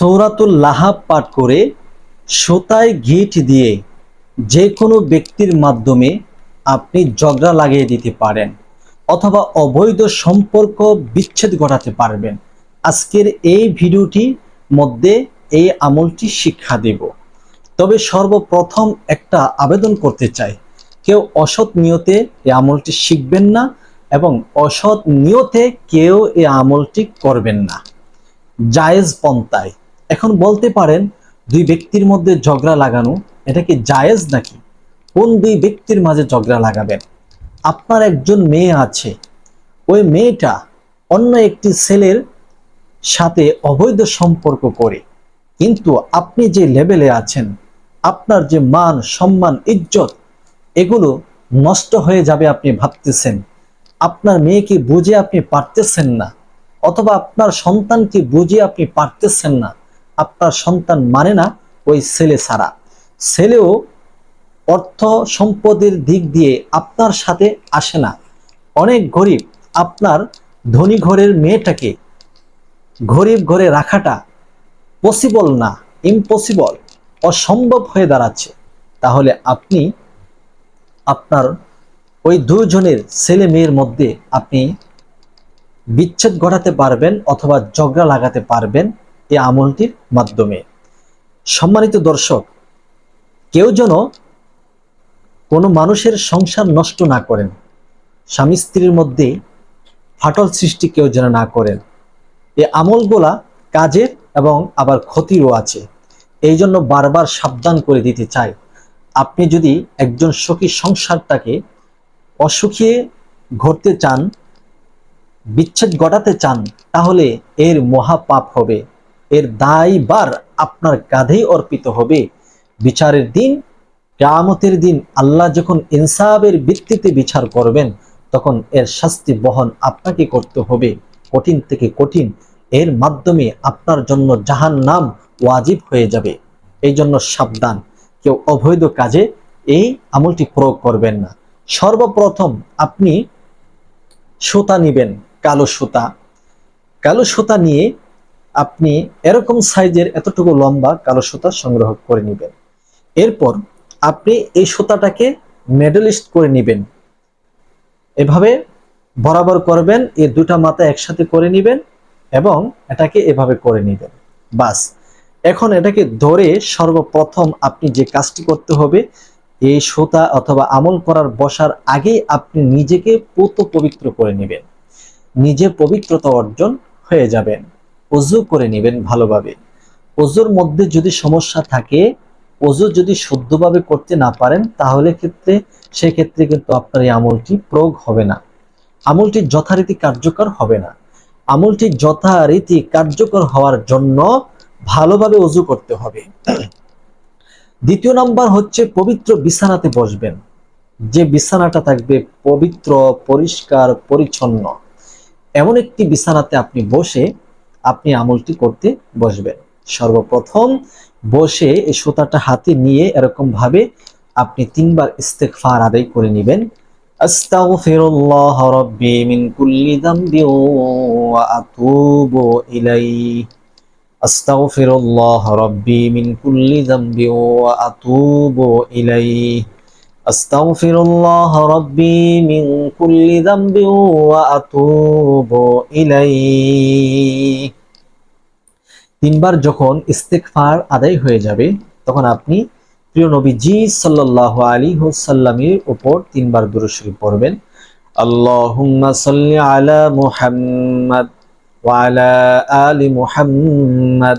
সৌরাতুল লাহাব পাঠ করে সুতায় গিট দিয়ে যে কোনো ব্যক্তির মাধ্যমে আপনি ঝগড়া লাগিয়ে দিতে পারেন অথবা অবৈধ সম্পর্ক বিচ্ছেদ ঘটাতে পারবেন। আজকের এই ভিডিওটি মধ্যে এই আমলটি শিক্ষা দেব। তবে সর্বপ্রথম একটা আবেদন করতে চাই। কেউ অসৎ নিয়তে এই আমলটি শিখবেন না এবং অসৎ নিয়তে কেউ এই আমলটি করবেন না। জায়েজ পন্থায় এখন বলতে পারেন দুই ব্যক্তির মধ্যে ঝগড়া লাগানো, এটা কি জায়েজ নাকি? কোন দুই ব্যক্তির মাঝে ঝগড়া লাগাবেন? আপনার একজন মেয়ে আছে, ওই মেয়েটা অন্য একটি ছেলের সাথে অবৈধ সম্পর্ক করে, কিন্তু আপনি যে লেভেলে আছেন, আপনার যে মান, সম্মান, ইজ্জত, এগুলো নষ্ট হয়ে যাবে আপনি ভাবতেছেন। আপনার মেয়েকে বুঝে আপনি পারতেছেন না? অথবা আপনার সন্তানকে বুঝে আপনি পারতেছেন না? আপনার সন্তান মানে না ওই ছেলে ছাড়া। ছেলেও অর্থ সম্পদের দিক দিয়ে আপনার সাথে আসে না। অনেক গরিব আপনার ধনী ঘরের মেয়েটাকে গরিব ঘরে রাখাটা পসিবল না ইম্পসিবল অসম্ভব হয়ে দাঁড়াচ্ছে। তাহলে আপনি, আপনার ওই দুজনের ছেলে মেয়ের মধ্যে আপনি বিচ্ছেদ ঘটাতে পারবেন অথবা ঝগড়া লাগাতে পারবেন। এই আমলটির মাধ্যমে। সম্মানিত দর্শক, কেউ যেন কোনো মানুষের সংসার নষ্ট না করেন, স্বামী স্ত্রীর মধ্যে ফাটল সৃষ্টি কেউ যেন না করেন। এই আমলগুলা কাজের এবং আবার ক্ষতিরও আছে। এই জন্য বারবার সাবধান করে দিতে চাই। আপনি যদি একজন সুখী সংসারটাকে অসুখী ঘটতে চান, বিচ্ছেদ ঘটাতে চান, তাহলে এর মহাপাপ হবে। এর দায়বার আপনার কাঁধেই অর্পিত হবে। বিচারের দিন, কেয়ামতের দিন আল্লাহ যখন ইনসাফের ভিত্তিতে বিচার করবেন, তখন এর শাস্তি বহন আপনাকে করতে হবে। কঠিন থেকে কঠিন এর মাধ্যমে আপনার জন্য জাহান নাম ওয়াজিব হয়ে যাবে। এই জন্য সাবধান। কেউ অবৈধ কাজে এই আমলটি প্রয়োগ করবেন না। সর্বপ্রথম আপনি সুতা নিবেন, কালো সুতা। কালো সুতা নিয়ে আপনি এরকম সাইজের এতটুকু লম্বা কালো সুতা সংগ্রহ করে নেবেন। এরপর আপনি এই সুতাটাকে মেডেলিস্ট করে নেবেন। এভাবে বরাবর করবেন, এই দুটা মাথা একসাথে করে নেবেন এবং এটাকে এভাবে করে নেবেন। বাস, এখন এটাকে ধরে সর্বপ্রথম আপনি যে কাজটি করতে হবে, এই সুতা অথবা আমল করার বসার আগেই আপনি নিজেকে পুত পবিত্র করে নেবেন। নিজে পবিত্রতা অর্জন হয়ে যাবেন। অজু করে নেবেন ভালোভাবে। অজুর মধ্যে যদি সমস্যা থাকে, অজু যদি শুদ্ধভাবে করতে না পারেন, তাহলে ক্ষেত্রে, সেক্ষেত্রে কিন্তু আপনার এই আমলটি প্রয়োগ হবে না। আমলটি যথারীতি কার্যকর হবে না। আমলটি যথারীতি কার্যকর হওয়ার জন্য ভালোভাবে অজু করতে হবে। দ্বিতীয় নাম্বার হচ্ছে পবিত্র বিছানাতে বসবেন। যে বিছানাটা থাকবে পবিত্র, পরিষ্কার, পরিচ্ছন্ন। এমন একটি বিছানাতে আপনি বসে আপনি আমলটি করতে বসবেন। সর্বপ্রথম বসে এই সুতাটা হাতে নিয়ে এরকম ভাবে আপনি তিনবার ইস্তেগফার আদায় করে নেবেন। আস্তাগফিরুল্লাহ রাব্বি মিন কুল্লি যামবি ওয়া আতুবু ইলাইহি। আস্তাগফিরুল্লাহ রাব্বি মিন কুল্লি যামবি ওয়া আতুবু ইলাইহি। আস্তাগফিরুল্লাহ রাব্বি মিন কুল্লি যামবি ওয়া আতুবু ইলাইহি তিনবার যখন ইস্তেকফার আদায় হয়ে যাবে, তখন আপনি প্রিয় নবীজি সাল্লাহ আলী হুসাল্লামের উপর তিনবার দুরুশরী পড়বেন। আল্লাহুম্মা সাল্লি আলা মুহাম্মাদ ওয়ালা আলি মুহাম্মাদ।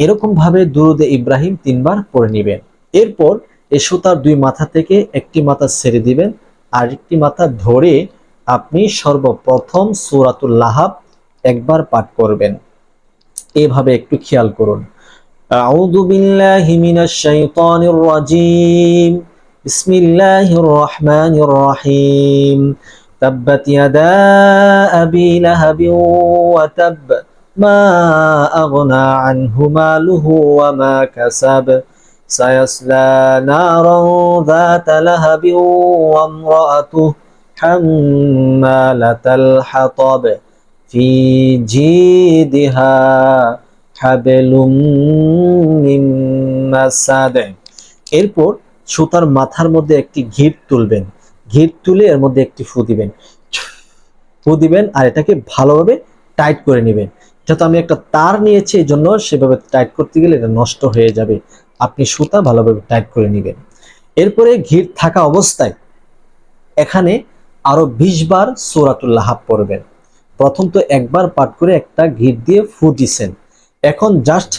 এরকম ভাবে দুরুদে ইব্রাহিম তিনবার পড়ে নিবেন। এরপর এ সুতার দুই মাথা থেকে একটি মাথা ছেড়ে দিবেন আর একটি মাথা ধরে আপনি সর্বপ্রথম সুরাতুল একবার পাঠ করবেন। এভাবে একটু খেয়াল করুন। আউযু বিল্লাহি মিনাশ শাইতানির রাজিম। বিসমিল্লাহির রহমানির রহিম। তাব্বাত ما أغنى عنه ماله وما كسب سيصلى نارا ذات لهب وامرأته حمالة الحطب في جيدها حبل من مسد এরপর সুতার মাথার মধ্যে একটি ঘিট তুলবেন ঘিট তুলে এর মধ্যে একটি ফু দিবেন ফু দিবেন আর এটাকে ভালোভাবে টাইট করে নেবেন এটা তো আমি একটা তার নিয়েছি, এই জন্য সেভাবে টাইট করতে গেলে এটা নষ্ট হয়ে যাবে। আপনি সুতা ভালোভাবে টাইট করে নেবেন। এরপরে ঘিট থাকা অবস্থায় এখানে আরও বিশ বার সৌরাতুল্লাহ পড়বেন। প্রথম তো একবার পাঠ করে একটা ঘিট দিয়ে ফু দিছেন। এখন জাস্ট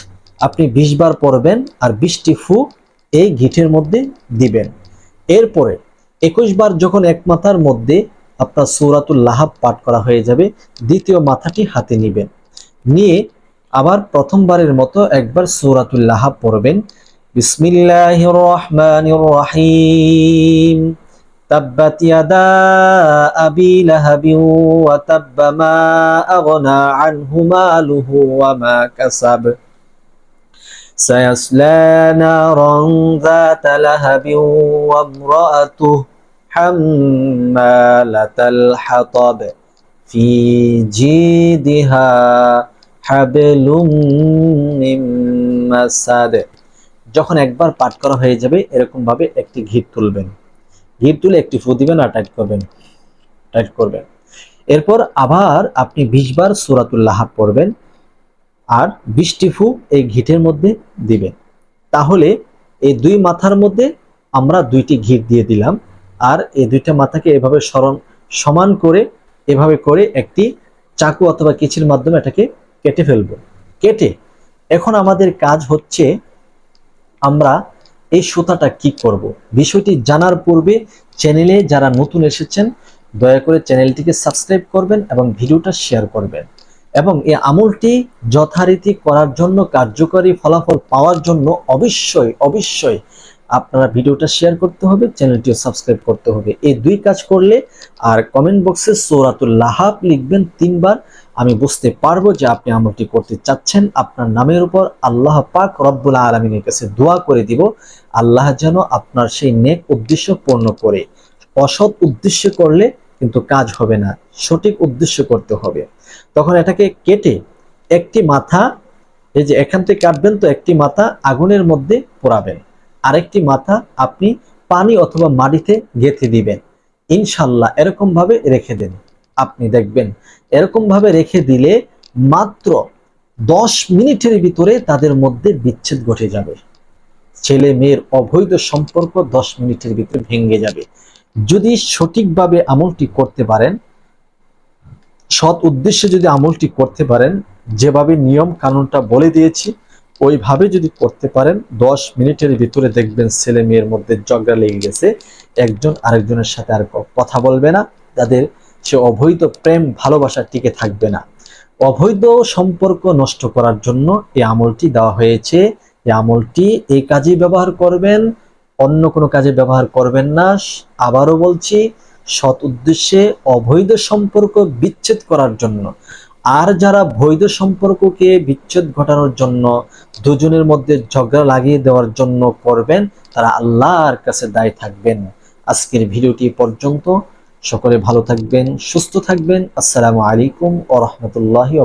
আপনি বিশ বার পড়বেন আর বিশটি ফু এই ঘিটের মধ্যে দিবেন। এরপরে একুশ বার যখন এক মাথার মধ্যে আপনার সৌরাতুল লাহাব পাঠ করা হয়ে যাবে, দ্বিতীয় মাথাটি হাতে নেবেন। নিয়ে আবার প্রথমবারের মতো একবার সৌরাতুল লাহাব পড়বেন বিসমিল্লাহির রহমানির রহিম تبت يدا أبي لهب وتب ما أغنى عنه ماله وما كسب سيصلى نارا ذات لهب وامرأته حمالة الحطب في جيدها যখন একবার পাঠ করা হয়ে যাবে, এরকমভাবে একটি ঘিট তুলবেন। ঘিট তুলে একটি ফু দিবেন আর টাইট করবেন। টাইট করবেন। এরপর আবার আপনি বিশ বার সুরাতুল্লাহ পড়বেন আর বিশটি ফু এই ঘিটের মধ্যে দিবেন। তাহলে এই দুই মাথার মধ্যে আমরা দুইটি ঘিট দিয়ে দিলাম আর এই দুইটা মাথাকে এভাবে স্মরণ, সমান করে, এভাবে করে একটি চাকু অথবা কিচির মাধ্যমে এটাকে কেটে ফেলব। কেটে এখন আমাদের কাজ হচ্ছে আমরা এই সুতাটা কি করব? বিষয়টি জানার পূর্বে চ্যানেলে যারা নতুন এসেছেন, দয়া করে চ্যানেলটিকে সাবস্ক্রাইব করবেন এবং ভিডিওটা শেয়ার করবেন। এবং এই আমলটি যথারীতি করার জন্য, কার্যকরী ফলাফল পাওয়ার জন্য অবশ্যই অবশ্যই আপনারা ভিডিওটা শেয়ার করতে হবে চ্যানেলটিও সাবস্ক্রাইব করতে হবে। এই দুই কাজ করলে আর কমেন্ট বক্সে সৌরাতুল লাহাব লিখবেন তিনবার, আমি বুঝতে পারব যে আপনি আমলটি করতে চাচ্ছেন। আপনার নামের উপর আল্লাহ পাক রব্বুল আলমিনের কাছে দোয়া করে দিব। আল্লাহ যেন আপনার সেই নেক উদ্দেশ্য পূর্ণ করে। অসৎ উদ্দেশ্য করলে কিন্তু কাজ হবে না, সঠিক উদ্দেশ্য করতে হবে। তখন এটাকে কেটে একটি মাথা, এই যে এখান থেকে কাটবেন তো একটি মাথা আগুনের মধ্যে পোড়াবেন। আরেকটি মাথা আপনি পানি অথবা মাটিতে গেঁথে দিবেন। ইনশাল্লাহ এরকম ভাবে রেখে দেন। আপনি দেখবেন এরকম ভাবে রেখে দিলে মাত্র দশ মিনিটের ভিতরে তাদের মধ্যে বিচ্ছেদ ঘটে যাবে। ছেলে মেয়ের অবৈধ সম্পর্ক দশ মিনিটের ভিতরে ভেঙে যাবে। যদি সঠিকভাবে আমলটি করতে পারেন, সৎ উদ্দেশ্যে যদি আমলটি করতে পারেন, যেভাবে নিয়ম কানুনটা বলে দিয়েছি ওইভাবে যদি করতে পারেন, দশ মিনিটের ভিতরে দেখবেন ছেলে মেয়ের মধ্যে ঝগড়া লেগে গেছে, একজন আরেকজনের সাথে আর কথা বলবে না, তাদের সে অবৈধ প্রেম, ভালোবাসা টিকে থাকবে না। অবৈধ সম্পর্ক নষ্ট করার জন্য এই আমলটি দেওয়া হয়েছে। এই আমলটি এই কাজে ব্যবহার করবেন, অন্য কোনো কাজে ব্যবহার করবেন না। আবারও বলছি, সৎ উদ্দেশ্যে অবৈধ সম্পর্ক বিচ্ছেদ করার জন্য আর যারা বৈধ সম্পর্ককে বিচ্ছেদ ঘটানোর জন্য দুজনের মধ্যে ঝগড়া লাগিয়ে দেওয়ার জন্য করবেন, তারা আল্লাহর কাছে দায়ী থাকবেন। আজকের ভিডিওটি পর্যন্ত। সকলে ভালো থাকবেন, সুস্থ থাকবেন। আসসালামু আলাইকুম ও রহমতুল্লাহি